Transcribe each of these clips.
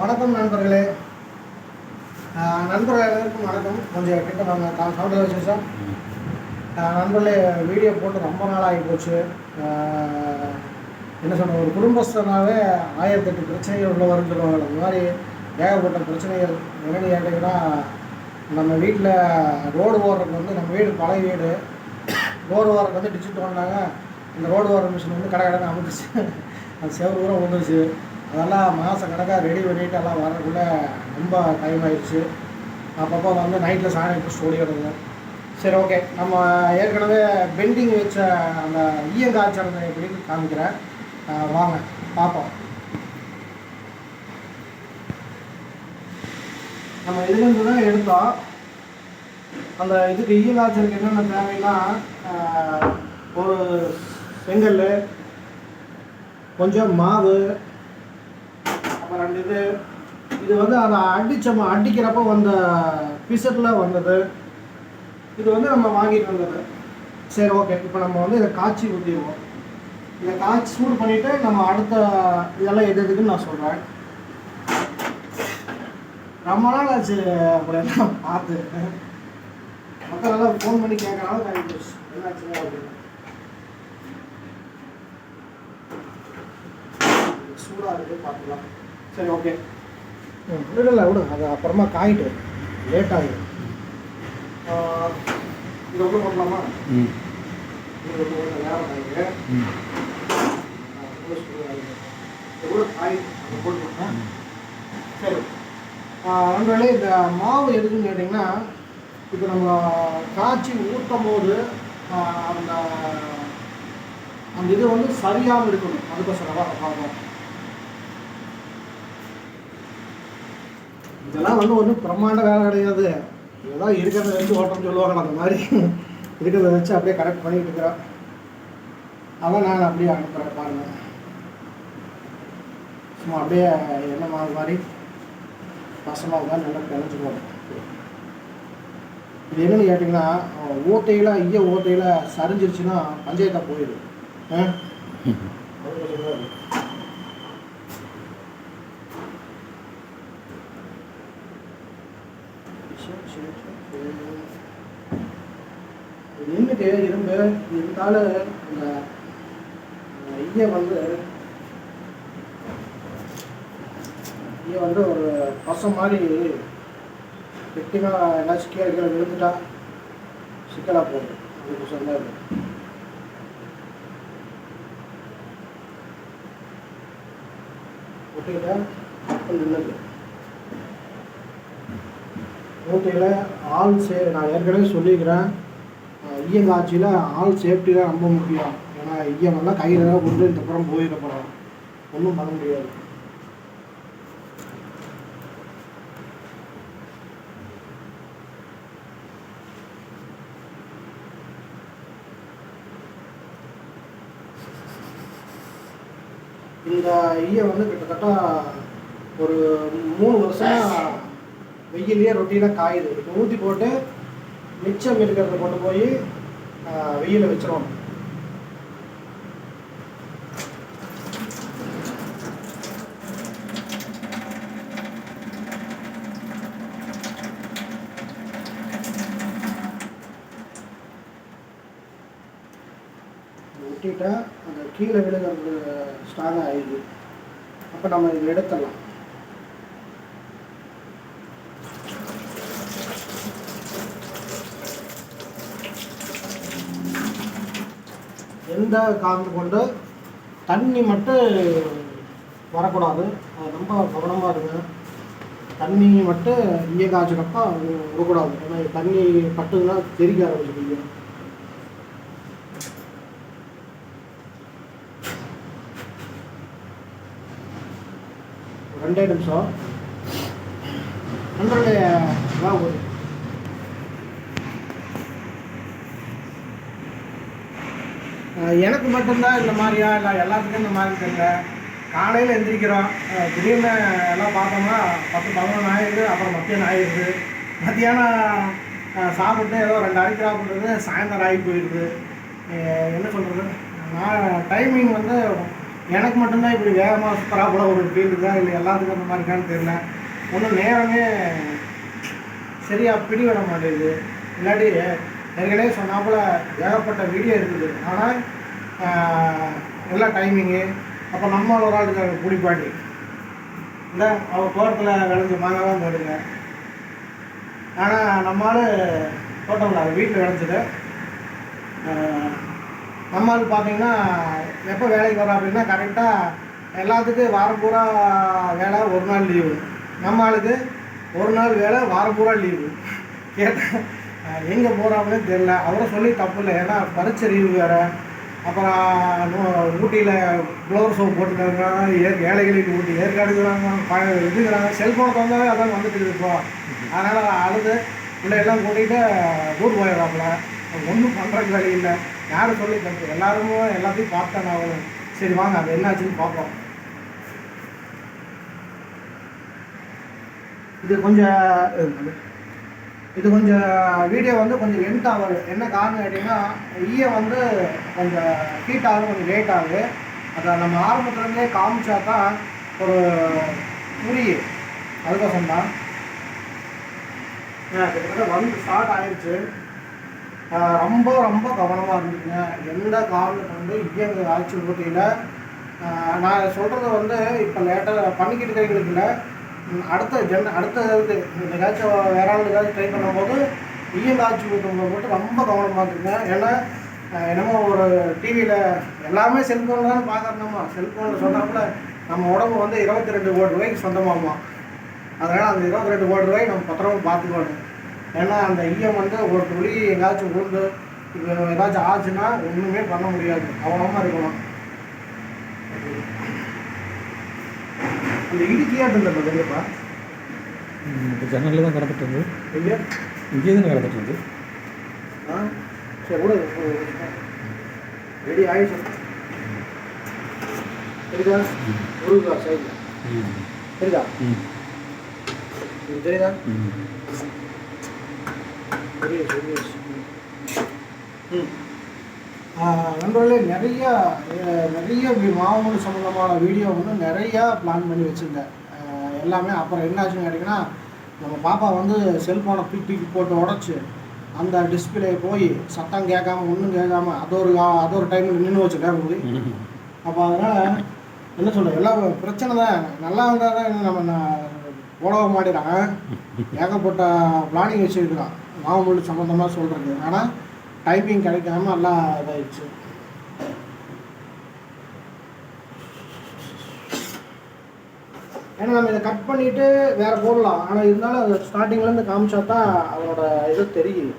வணக்கம் நண்பர்களே. நண்பர்கள் எல்லாருக்கும் வணக்கம். கொஞ்சம் கிட்ட வாங்க. தான் வச்சு விசேஷம் நண்பர்களே வீடியோ போட்டு ரொம்ப நாள் ஆகி போச்சு என்ன சொன்ன ஒரு குடும்பஸ்தனாவே ஆயிரத்தெட்டு பிரச்சனைகள் உள்ளவர்னு சொல்லுவாங்க அந்த மாதிரி ஏகப்பட்ட பிரச்சனைகள் என்னென்னு கேட்டிங்கன்னா நம்ம வீட்டில் ரோடு ஓடுறதுக்கு வந்து நம்ம வீடு பழைய வீடு. ரோடு ஓரத்துக்கு வந்து டிச்சிட்டு வந்தாங்க இந்த ரோடு ஓர மிஷின் வந்து கடை கடை அமைந்துச்சு அது சேவல் கூட வந்துருச்சு அதெல்லாம் மாதம் கணக்காக ரெடி பண்ணிட்டு எல்லாம் வரக்குள்ளே ரொம்ப டைம் ஆயிடுச்சு. அப்பப்போ வந்து நைட்டில் சாணி இப்போ ஓடி சரி ஓகே நம்ம ஏற்கனவே பெண்டிங் வச்ச அந்த ஈயங்காய்ச்சலத்தை எப்படின்னு காமிக்கிறேன். வாங்க பார்ப்போம். நம்ம இதுலேருந்து தான் எடுத்தோம்? அந்த இதுக்கு ஈயங்காய்ச்சலுக்கு என்னென்ன தேவைன்னா ஒரு செங்கல் கொஞ்சம் மாவு அப்புறம் இது இது வந்து அதை அடிச்ச அடிக்கிறப்போ வந்த பிசட்டில் வந்தது. இது வந்து நம்ம வாங்கிட்டு வந்தது. சரி ஓகே. இப்போ நம்ம வந்து இதை காய்ச்சி ஊற்றிடுவோம் இதை காய்ச்சி சூடு பண்ணிவிட்டு நம்ம அடுத்த இதெல்லாம் எது எதுக்குன்னு நான் சொல்கிறேன் ரொம்ப நாள் ஆச்சு அப்படியெல்லாம் பார்த்து. மக்கள் எல்லாம் ஃபோன் பண்ணி கேட்கறாங்க நான் அப்படின்னு. சூடாக இருக்குது பார்த்துக்கலாம். சரி ஓகே ம் இல்லை இல்லை விடு. அது அப்புறமா காயிட்டு லேட் ஆகிடும் இது ஒன்று பண்ணலாமா ம். இது ஒன்று கொஞ்சம் நேரம் ஆகிடு ம். எவ்வளோ காய் அதை போட்டுருக்கேன் சரி. நண்பர்களே இந்த மாவு எதுக்குன்னு கேட்டிங்கன்னா இப்போ நம்ம காய்ச்சி ஊற்றும் போது அந்த அந்த இது வந்து சரியாமல் இருக்கணும். அதுக்கோசரம் தான் இதெல்லாம் வந்து ஒன்றும் பிரம்மாண்ட வேலை கிடையாது. இதெல்லாம் இருக்கிறத வச்சு ஓட்டம் சொல்லுவாங்க அந்த மாதிரி. இருக்கிறத வச்சு அப்படியே கரெக்ட் பண்ணிட்டு இருக்கிறான் அதான் நான் அப்படியே அனுப்புகிறேன் பாருங்க. சும்மா அப்படியே என்ன மாதிரி மாதிரி பசமாக தான் நல்லா பிணைச்சிக்குவோம் இது என்னன்னு கேட்டிங்கன்னா ஓட்டையில் ஐய ஓட்டையில் சரிஞ்சிருச்சுன்னா பஞ்சாயத்தாக போயிடும். ஆ அதுக்கு சொல்றாரு. சரி, சரி, சரி. இது இரும்பு இருந்தாலும் இந்த ஐய வந்து ஐய வந்து ஒரு பசம் மாதிரி கெட்டியாக ஏதாச்சும் கீழே கீழே விழுந்துட்டா சிக்கலாக போகும் அதுக்கு சொன்னார் ஒட்டிக்கிட்டா அப்பல் மூட்டையில் ஆள் சே நான் ஏற்கனவே சொல்லியிருக்கிறேன். ஐயன் ஈயங்காட்சியில் ஆள் சேஃப்டி தான் ரொம்ப முக்கியம். ஏன்னா ஈயமெல்லாம் கையில் தான் கொண்டு இந்த புறம் போயிட போகிறோம் ஒன்றும் பண்ண முடியாது. இந்த ஈய வந்து கிட்டத்தட்ட ஒரு மூணு வருஷம் வெயிலே ரொட்டீனாக காயுது. இப்போ ஊற்றி போட்டு மிச்சம் இருக்கிறத கொண்டு போய் வெயில வச்சிரும் ஊட்டிட்டா அந்த கீழே விழுகிறது ஸ்ட்ராங்காக ஆயிடுது. அப்போ நம்ம இதை எடுத்துடலாம். எந்த காரணம் கொண்டு தண்ணி மட்டும் வரக்கூடாது? அது ரொம்ப கவனமாக இருங்க. தண்ணி மட்டும் ஈய காய்ச்சினப்போ விடக்கூடாது. ஏன்னா தண்ணி பட்டுதுன்னா தெரிக்க ஆரம்பிச்சிருக்கீங்க ரெண்டே நிமிஷம். நண்பர்களே அதான் ஒரு அஹ் எனக்கு மட்டும்தான் இந்த மாதிரியா? இல்லை எல்லாத்துக்கும் இந்த மாதிரி தெரியல. காலையில் எந்திரிக்கிறோம். திடீர்னு எல்லாம் பார்த்தோம்னா பத்து பதினொன்று ஆயிடுது அப்புறம் மத்தியானம் ஆயிடுது மத்தியானம் சாப்பிட்டு ஏதோ ரெண்டு அரைக்கு பண்ணுறது சாயந்தரம் ஆகி போயிடுது என்ன சொல்கிறது நான் டைமிங் வந்து எனக்கு மட்டும்தான் இப்படி வேகமாக சுத்தராக போல ஒரு ஃபீல் இருக்கா? இல்லை எல்லாத்துக்கும் அந்த மாதிரி இருக்கான்னு தெரியல. ஒன்றும் நேரமே சரியாக பிடிவிட மாட்டேங்குது. இல்லாட்டி ஏற்கனவே சொன்னாப்புல ஏகப்பட்ட வீடியோ இருக்குது. ஆனால் எல்லாம் டைமிங்கு அப்போ நம்ம ஒரு ஆள் இருக்காங்க புளிப்பாண்டி இல்லை அவர் தோட்டத்தில் விளைஞ்ச மாங்காய் தான் போடுங்க ஆனால் நம்மளால தோட்டம் இல்லை வீட்டில் விளைஞ்சது நம்மால் நம்ம ஆள் பார்த்தீங்கன்னா எப்போ வேலைக்கு வரோம் அப்படின்னா கரெக்டாக எல்லாத்துக்கும் வாரம் பூரா வேலை ஒரு நாள் லீவு நம்ம ஆளுக்கு ஒரு நாள் வேலை வாரம் பூரா லீவு கேட்டால் எங்கே போகிறாங்களே தெரில அவரை சொல்லி தப்பு இல்லை. ஏன்னா பரிச்சரிவு வேறு. அப்புறம் ஊட்டியில் ப்ளவர் ஷோ போட்டுருக்காங்க ஏ ஏழைகளுக்கு ஊட்டி ஏற்காடுங்கிறாங்க ப இதுங்கிறாங்க. செல்ஃபோன் தந்தாவே அதான் வந்துட்டு இருப்போம் அதனால் அழுது பிள்ளையெல்லாம் கூட்டிகிட்டு ஊர் போயிடுறாப்புல. ஒன்றும் பண்ணுறதுக்கு வேலை இல்லை. யாரும் சொல்லி தப்பு எல்லாருமே எல்லாத்தையும் பார்த்தேன் நான் சரி வாங்க. அது என்னாச்சுன்னு பார்ப்போம். இது கொஞ்சம் இது கொஞ்சம் வீடியோ வந்து கொஞ்சம் லென்த் ஆகுது. என்ன காரணம் கேட்டிங்கன்னா ஈய வந்து கொஞ்சம் ஹீட் ஆகும் கொஞ்சம் லேட் ஆகுது. அதை நம்ம ஆரம்பத்துலேருந்தே காமிச்சா தான் ஒரு புரியும் அதுக்கோசம் தான். கிட்டத்தட்ட வந்து ஸ்டார்ட் ஆயிடுச்சு ரொம்ப ரொம்ப கவனமாக இருந்துக்குங்க. எந்த காரணம் வந்து இயங்க ஆட்சி ஊட்டியில் நான் சொல்கிறது வந்து இப்போ லேட்டாக பண்ணிக்கிட்டு இருக்கிறவங்களுக்கு இல்லை. அடுத்த ஜென் அடுத்த இது ஏதாச்சும் வேற ஆள் ஏதாச்சும் ட்ரை பண்ணும்போது இயங்க ஆட்சி ஊட்டும்போது மட்டும் ரொம்ப கவனமாக இருக்குங்க ஏன்னா என்னமோ ஒரு டிவியில் எல்லாமே செல்ஃபோனில் தான் பார்க்குறோமா செல்ஃபோனில் சொன்னாப்புல நம்ம உடம்பு வந்து இருபத்தி ரெண்டு கோடி ரூபாய்க்கு சொந்தமாகுமா அதனால் அந்த இருபத்தி ரெண்டு கோடி ரூபாய் நம்ம பத்திரமா பார்த்துக்கணும். ஏன்னா அந்த ஈயம் வந்து ஒரு துளி எங்கேயாச்சும் விழுந்து இப்போ ஏதாச்சும் ஆச்சுன்னா ஒன்றுமே பண்ண முடியாது. கவனமாக இருக்கணும். அந்த இடுக்கியாட்டு இருந்தப்ப பெரியப்பா இப்போ ஜன்னலில் தான் கிடந்துட்டு இருந்து எங்கே? இங்கேயே தான் கிடந்துட்டு இருந்து ஆ சரி கூட ரெடி ஆயிடுச்சு. தெரியுதா? முருகா சைடில் தெரியுதா? தெரியுதா? ம். பெரிய பெரிய ம். நண்பர்களே நிறையா நிறைய வி- மாமூல் சம்மந்தமான வீடியோ வந்து நிறையா பிளான் பண்ணி வச்சுருந்தேன். எல்லாமே அப்புறம் என்னாச்சுன்னு கேட்டிங்கன்னா நம்ம பாப்பா வந்து செல்ஃபோனை தூக்கி போட்டு உடச்சி அந்த டிஸ்பிளே போய் சத்தம் கேட்காம ஒன்றும் கேட்காம அது ஒரு அது ஒரு டைமில் நின்று வச்சுட்டேன் போய் அப்போ அதனால் என்ன சொல்கிறது எல்லாம் பிரச்சனை தான். நல்லா இருந்தால் தான் நம்ம ந- போடவே மாட்டேறாங்க ஏகப்பட்ட பிளானிங் வச்சுருக்கிறான். மாமூல் சம்மந்தமாக சொல்கிறது ஆனால் டைப்பிங் கிடைக்காம எல்லாம் இதாகிடுச்சு ஏன்னா நம்ம இதை கட் பண்ணிவிட்டு வேறு போடலாம். ஆனால் இருந்தாலும் அது ஸ்டார்டிங்லேருந்து காமிச்சா தான் அதோட இது தெரியுது.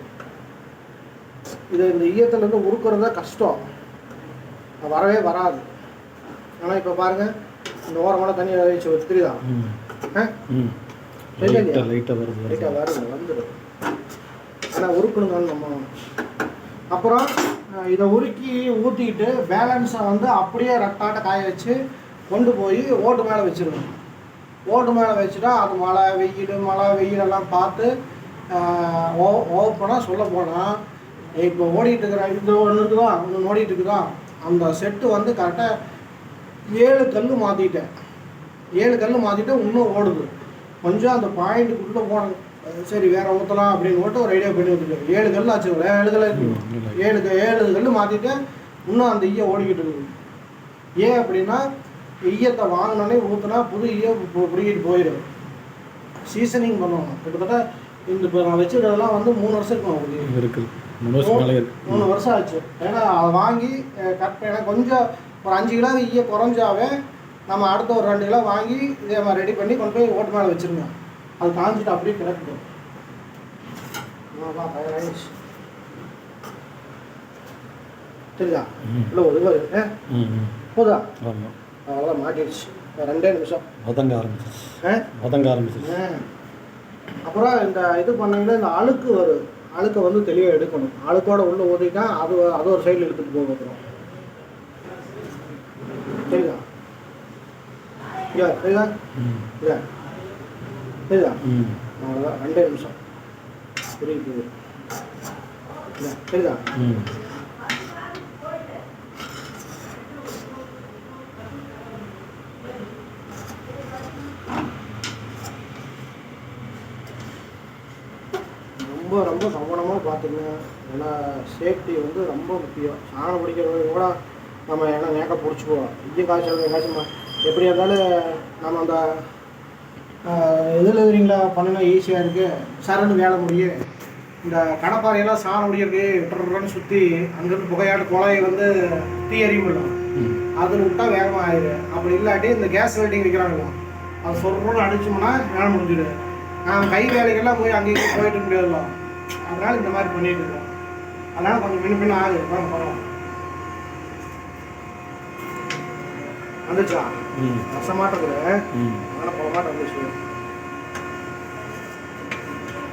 இது இந்த ஈயத்துலேருந்து உருக்குறது கஷ்டம். வரவே வராது. ஆனால் இப்போ பாருங்க இந்த ஓரமான தண்ணியை வச்சு தெரியுதா ஆ? லைட்டாக வருது லைட்டாக வருது. வருது வந்துடும் ஆனால் உருக்கணுங்கன்னு நம்ம அப்புறம் இதை உருக்கி ஊற்றிக்கிட்டு பேலன்ஸை வந்து அப்படியே ரெட்டாட்ட காய வச்சு கொண்டு போய் ஓட்டு மேலே வச்சிருக்கணும். ஓட்டு மேலே வச்சுட்டா அது மழை வெயில் மழை வெயில் எல்லாம் பார்த்து ஓப்பனாக சொல்ல போனால் இப்போ ஓடிட்டு இருக்கிற இந்த ஒன்று இருக்குதான் ஒன்று ஓடிட்டு இருக்குதான் அந்த செட்டு வந்து கரெக்டாக ஏழு கல் மாற்றிட்டேன் ஏழு கல் மாற்றிட்டு இன்னும் ஓடுது. கொஞ்சம் அந்த பாயிண்ட்டுக்குள்ளே போனேன். சரி வேற ஊற்றலாம் அப்படின்னு மட்டும் ஒரு ஐடியா பண்ணி வச்சுருக்கேன் ஏழு கல் ஆச்சு. ஏழு கல். ஏழு ஏழு கல் மாற்றிட்டு இன்னும் அந்த ஈய ஓடிக்கிட்டு இருக்குது. ஏன் அப்படின்னா ஈயத்தை வாங்கினோடனே ஊற்றினா புது ஈய பிடிக்கிட்டு போயிடும். சீசனிங் பண்ணுவாங்க. கிட்டத்தட்ட இந்த இப்போ நான் வச்சுருக்கிறதெல்லாம் வந்து மூணு வருஷம் இருக்கு. மூணு வருஷம் ஆச்சு. ஏன்னா அதை வாங்கி கட் பண்ண கொஞ்சம் ஒரு அஞ்சு கிலோ ஈய குறைஞ்சாவே நம்ம அடுத்த ஒரு ரெண்டு கிலோ வாங்கி இதே மாதிரி ரெடி பண்ணி கொண்டு போய் ஓட்டு மேலே வச்சிருங்க. அது காஞ்சிட்டு அப்படியே கிடக்கும் தெரியுதா இல்லை ம் ம். போதா அவ்வளோதான் மாட்டிடுச்சு. ரெண்டே நிமிஷம். வதங்க ஆரம்பிச்சிச்சு ஆ? வதங்க ஆரம்பிச்சிச்சு ஆ. அப்புறம் இந்த இது பண்ணீங்கன்னா இந்த அழுக்கு வரும். அழுக்கை வந்து தெளிவாக எடுக்கணும். அழுக்கோட உள்ள ஊற்றிட்டா அது அது ஒரு சைடில் எடுத்துகிட்டு போக அப்புறம் சரிதா? சரிதா? ம். புரியுதா ரெண்டே நிமிஷம். புரியுது புரியுது. ரொம்ப ரொம்ப கவனமாக பார்த்துக்கங்க ஏன்னா சேஃப்டி வந்து ரொம்ப முக்கியம். சாணம் பிடிக்கிறவங்க கூட நம்ம ஏன்னா நேக்க பிடிச்சிக்குவோம். இங்கே காய்ச்சல் காய்ச்சல் எப்படியா இருந்தாலும் நம்ம அந்த இதில் இருக்கிறீங்களா பண்ணினா ஈஸியாக இருக்குது சரன்னு வேலை முடியும் இந்த கடப்பாறையெல்லாம் சாணம் முடியிருக்கு டர்ன்னு சுற்றி அங்கேருந்து புகையாட்டு குழாய் வந்து தீ எறியும் அதில் விட்டா வேகமாக ஆயிடும் அப்படி இல்லாட்டி இந்த கேஸ் வெல்டிங் வைக்கிறாங்க அது சொல்கிறோன்னு அடிச்சோம்னா வேலை முடிஞ்சிடும் நான் கை வேலைக்கெல்லாம் போய் அங்கேயும் போயிட்டு இருக்க முடியாதுல்ல. அதனால இந்த மாதிரி பண்ணிட்டு இருக்கோம் அதனால கொஞ்சம் முன்ன பின்ன ஆகுது. வாங்க போகலாம் வந்துச்சா ம். ரசமாட்டது ம். அதனால போக மாட்டேன் வந்துச்சு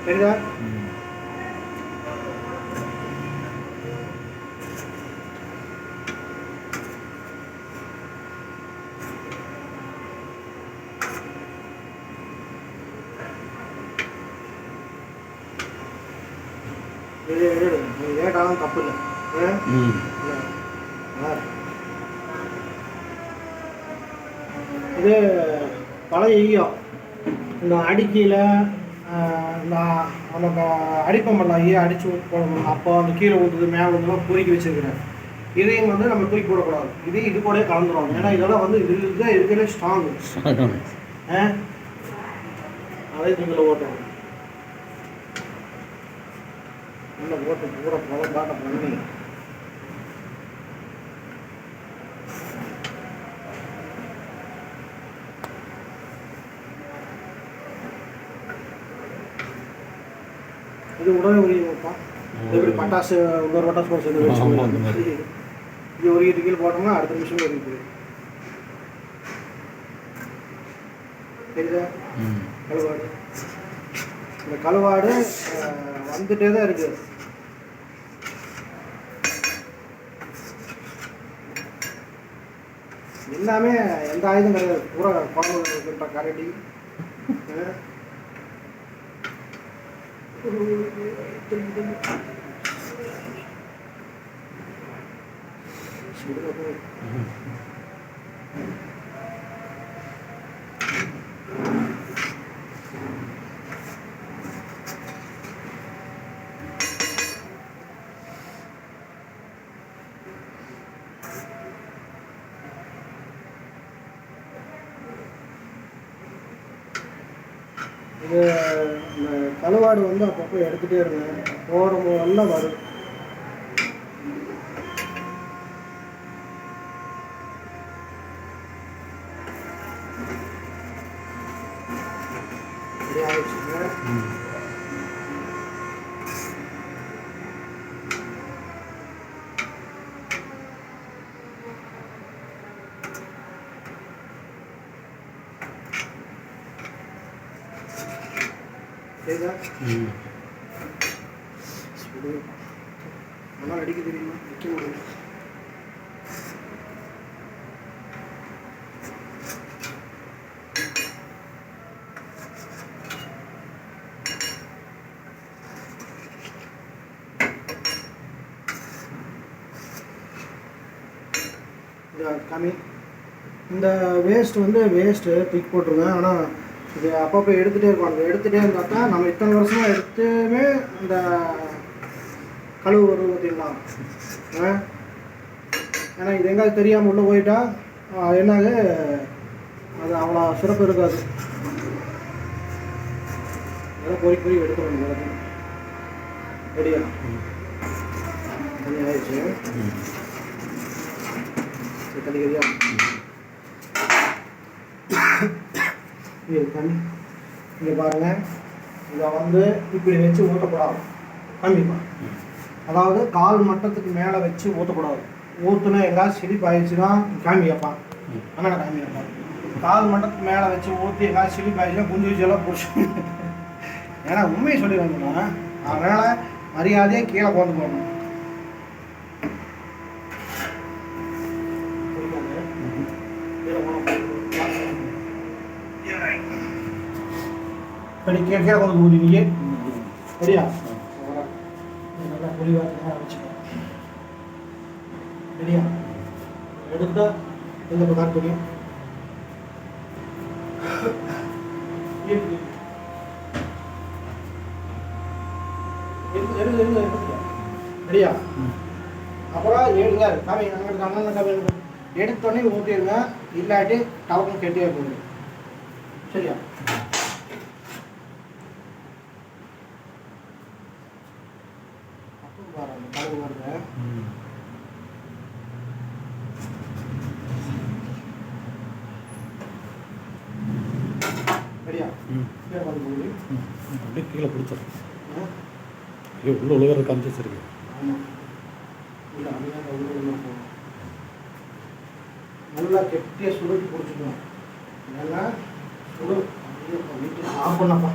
தெரியுதா? ம். இது இது நீ லேட்டாலும் தப்பு இல்லை. நல்லா இருக்கு. இது பழைய ஈயம். இந்த அடிக்கையில் இந்த நம்ம அடிப்பம்பல்ல ஈயம் அடித்து போடணும். அப்போ அந்த கீழே ஊற்றுது மேலே ஊற்றுலாம் பொறுக்கி வச்சிருக்கிறேன். இதையும் வந்து நம்ம தூக்கி போடக்கூடாது. இதையும் இது கூட கலந்துரும். ஏன்னா இதெல்லாம் வந்து இது இதுதான் இருக்கிறே ஆ? அதே இதில் ஓட்டணும் உள்ள ஓட்டு பூரா பழம் பாட்ட பண்ணி இது உடனே உரியுமாப்பா எப்படி பட்டாசு இன்னொரு பட்டாசு கூட சேர்ந்து மாதிரி. இது உருகிட்டு கீழே போட்டோம்னா அடுத்த நிமிஷம் தெரியுதா? ம். கழுவாடு. இந்த கழுவாடு வந்துட்டே தான் இருக்கு. எல்லாமே எந்த ஆயுதம் கிடையாது. பூரா குழம்பு கரடி Thank you. கழுவாடு வந்து அப்பப்போ எடுத்துகிட்டே இருங்க போடும் நல்லா வரும் இப்படி ஆயிடுச்சுங்க ம் ஆனால் அடிக்க தெரியுமா? நிற்க இந்த கம்மி. இந்த வேஸ்ட் வந்து வேஸ்ட்டு தூக்கி போட்டுருங்க ஆனால் இது அப்பப்போ எடுத்துகிட்டே இருக்கும் அந்த எடுத்துகிட்டே இருந்தால் தான் நம்ம இத்தனை வருஷமாக எடுத்துமே இந்த கழுவு வருது பார்த்தீங்களா? ஏன்னா இது எங்காவது தெரியாமல் உள்ளே போயிட்டா ஆ, என்னது? அது அவ்வளோ சிறப்பு இருக்காது. அதெல்லாம் பொறி பொறி எடுத்துக்கணும் எல்லாத்தையும் ரெடியா? தண்ணி ஆயிடுச்சு ம். சரி இது தண்ணி. இங்கே பாருங்கள் இதை வந்து இப்படி வச்சு ஊற்றக்கூடாது கண்டிப்பாக அதாவது கால் மட்டத்துக்கு மேலே வச்சு ஊற்றக்கூடாது ஊற்றுனா எங்காவது சிரிப்பு ஆயிடுச்சுன்னா கேட்பான் ம். காமி காமிக்கப்பா கால் மட்டத்துக்கு மேலே வச்சு ஊற்றி எங்காவது சிரிப்பு ஆயிடுச்சுன்னா குஞ்சு வச்செல்லாம் பிடிச்சி. ஏன்னா உண்மையை சொல்லிடுவாங்கண்ணா அதனால் மரியாதையாக கீழே போந்து போகணும் புரியுதாங்க? கீழே போனா படி கேட்கிற கீழே கொண்டு ஊதினீங்க சரியா நல்லா புரிவாக வச்சுக்கோ சரியா எடுத்தா எந்த பக்கம் புரியும் சரியா அப்புறம் எடுங்க காமி அங்கே அண்ணன் காமி எடுத்தோடனே ஊற்றிடுங்க இல்லாட்டி டவுன் கெட்டியாக போகுது சரியா அப்புறம் பாருங்க கடுகு வருது ம் ரெடியா ம் பேர் வந்து போகுது ம். அப்படியே கீழே பிடிச்சிடும் இருக்கு உள்ள உழுகிற கான்சியஸ் இருக்கு நல்லா கெட்டியாக சுருட்டி பிடிச்சிக்கணும். நல்லா சுடு ஆஃப் பண்ணப்பா.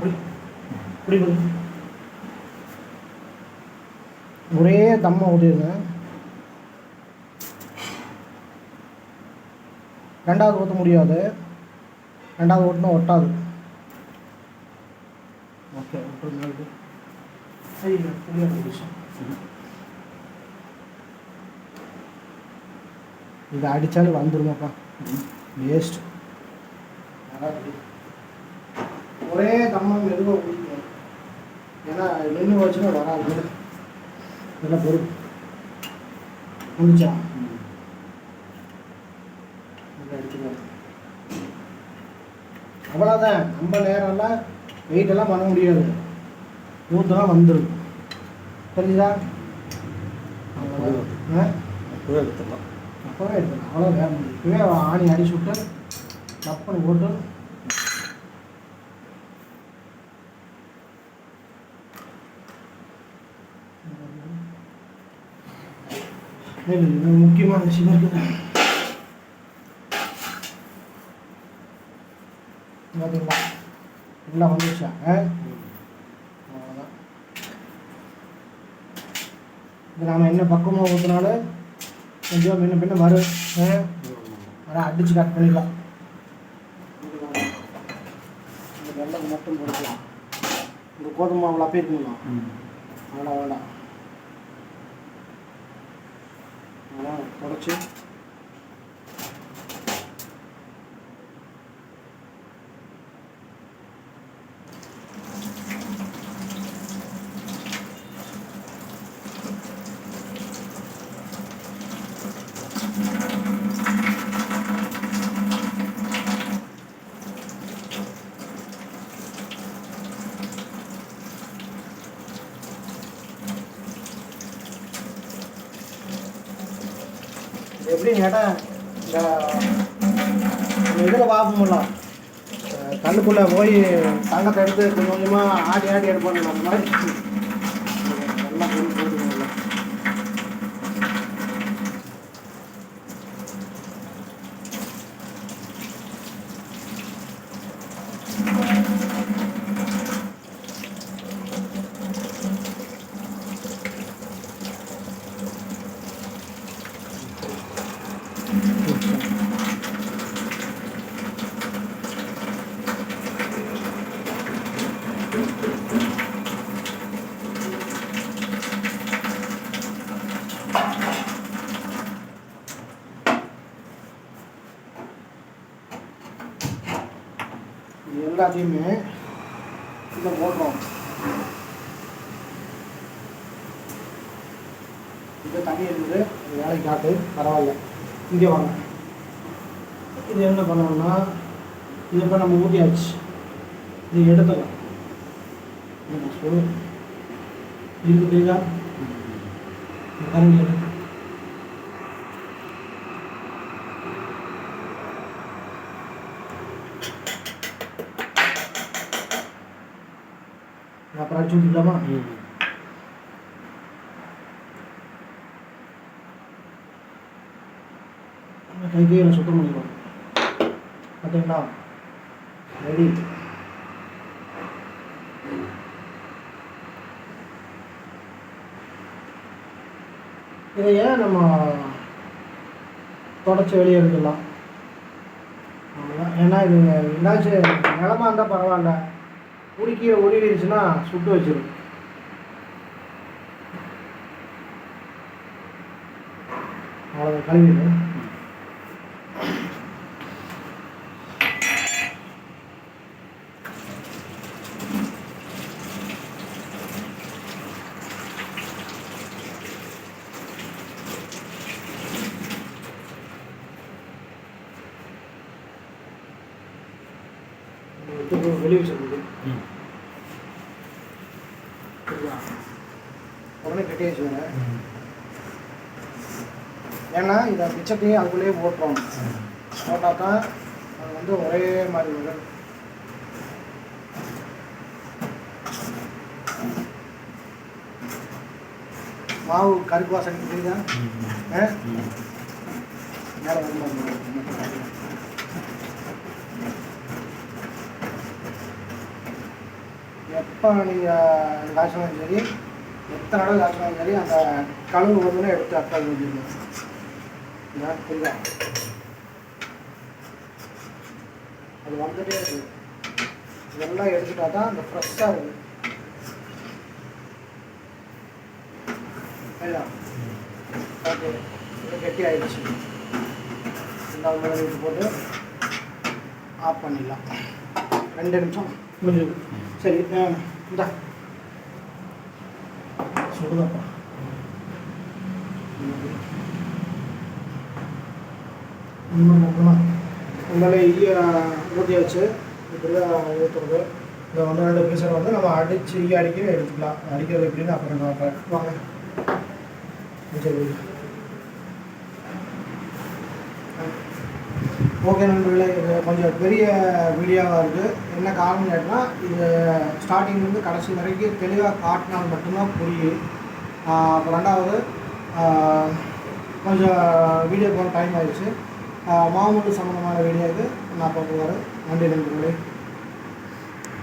புடி. புடி ஒரே தம்மா ஊற்றிடுங்க ரெண்டாவது ஊற்ற முடியாது. ரெண்டாவது ஓட்டுனா ஒட்டாது ஓகே விட்டுருங்க சரி புரியாது விஷயம் இதை அடித்தாலும் வந்துருமாப்பா. வேஸ்ட் ஒரே தம்மம் மெதுவாக குடிக்கணும். ஏன்னா நின்று வச்சுன்னா வராது. நல்ல பொறுப்பு முடிச்சா அவ்வளோதான் நம்ம நேரம்லாம் வெயிட்டெல்லாம் பண்ண முடியாது. ஊற்றலாம் வந்துடும் தெரிஞ்சுதா? அப்பவே எடுத்துடலாம் அப்போவே எடுக்கணும் அவ்வளோ வேற இப்போவே ஆணி அடிச்சு விட்டு டப்புன்னு போட்டு முக்கியமான விஷயம் இருக்குது பார்த்தீங்களா எல்லாம் வந்துச்சா ஆ அவ்வளோதான் இது நாம் என்ன பக்கமாக ஊற்றினாலும் கொஞ்சம் முன்ன பின்ன வரும் ஆ ஆனால் அடிச்சு கட் பண்ணிக்கலாம் இந்த வெள்ளம் மட்டும் போட்டுக்கலாம். இந்த கோதுமை மாவில் அப்பே இருக்குங்களா? வேண்டாம் வேண்டாம் அதெல்லாம் தொடச்சி. எப்படின்னு கேட்டால் இந்த இதில் பார்ப்போம்ல. கண்ணுக்குள்ளே போய் தங்கத்தை எடுத்து கொஞ்சம் கொஞ்சமாக ஆடி ஆடி எடுப்பாங்க அந்த மாதிரி. எல்லாம் போட்டு போட்டுக்கோங்க இது எல்லாத்தையுமே இதை போடுறோம் இது தண்ணி இருக்குது இது வேலைக்கு காட்டு பரவாயில்ல இங்கே வாங்க இது என்ன பண்ணணும்னா இது இப்போ நம்ம ஊற்றியாச்சு இது எடுத்துக்கலாம் இது சொல்லு இருக்கு தெரியுதா அப்புறம் அடிச்சு விட்டுக்கலாமா கை கையை சுத்தம் பண்ணிடுவோம் பார்த்தீங்களா ரெடி இதை ஏன் நம்ம தொடச்சி வெளியே அவ்வளோதான் ஏன்னா இது என்னாச்சும் நிலமா இருந்தால் பரவாயில்ல உருக்கியை ஒடிடுச்சுன்னா சுட்டு வச்சிடும் அவ்வளோதான் கழுவிடும் வெளியே வச்சிருக்கோம். உடனே கட்டி வச்சுக்கோங்க ம். ஏன்னா இந்த மிச்சத்தையும் அதுக்குள்ளேயே போட்டுரும் போட்டால் தான் அது வந்து ஒரே மாதிரி வரும். மாவு கருப்பு வாசனை மேலே வந்து எப்போ நீங்கள் காய்ச்சினாலும் சரி எத்தனை தடவை காய்ச்சினாலும் சரி அந்த கழுவு வந்து எடுத்து அக்கால் இதான் புரியுதா? அது வந்துட்டே இருக்கு. இதெல்லாம் எடுத்துட்டா தான் அந்த ஃப்ரெஷ்ஷாக இருக்குது ஓகே. கெட்டி ஆயிடுச்சு. ரெண்டாவது மிளகு போட்டு ஆஃப் பண்ணிடலாம். ரெண்டு நிமிஷம். முடிஞ்சது. சரி இந்தா. சுடுதாப்பா இன்னும் முக்கியமாக உங்களை ஈய ஊற்றி வச்சு ஊற்றுறது இந்த ஒன்று ரெண்டு பீசர் வந்து நம்ம அடித்து ஈய அடிக்கவே எடுத்துக்கலாம். அடிக்கிறது எப்படின்னு அப்புறம் பார்ப்பேன் வாங்க. சரி ஓகே நண்பர்களே இது கொஞ்சம் பெரிய வீடியோவாக இருக்குது என்ன காரணம் கேட்டால் இது ஸ்டார்டிங்லேருந்து கடைசி வரைக்கும் தெளிவாக காட்டினால் மட்டும்தான் புரியும். அப்புறம் ரெண்டாவது கொஞ்சம் வீடியோ போன டைம் ஆயிடுச்சு. மாமூட்டு சம்மந்தமான வீடியோ இது நான் பார்த்து வரேன் நன்றி நண்பர்களே.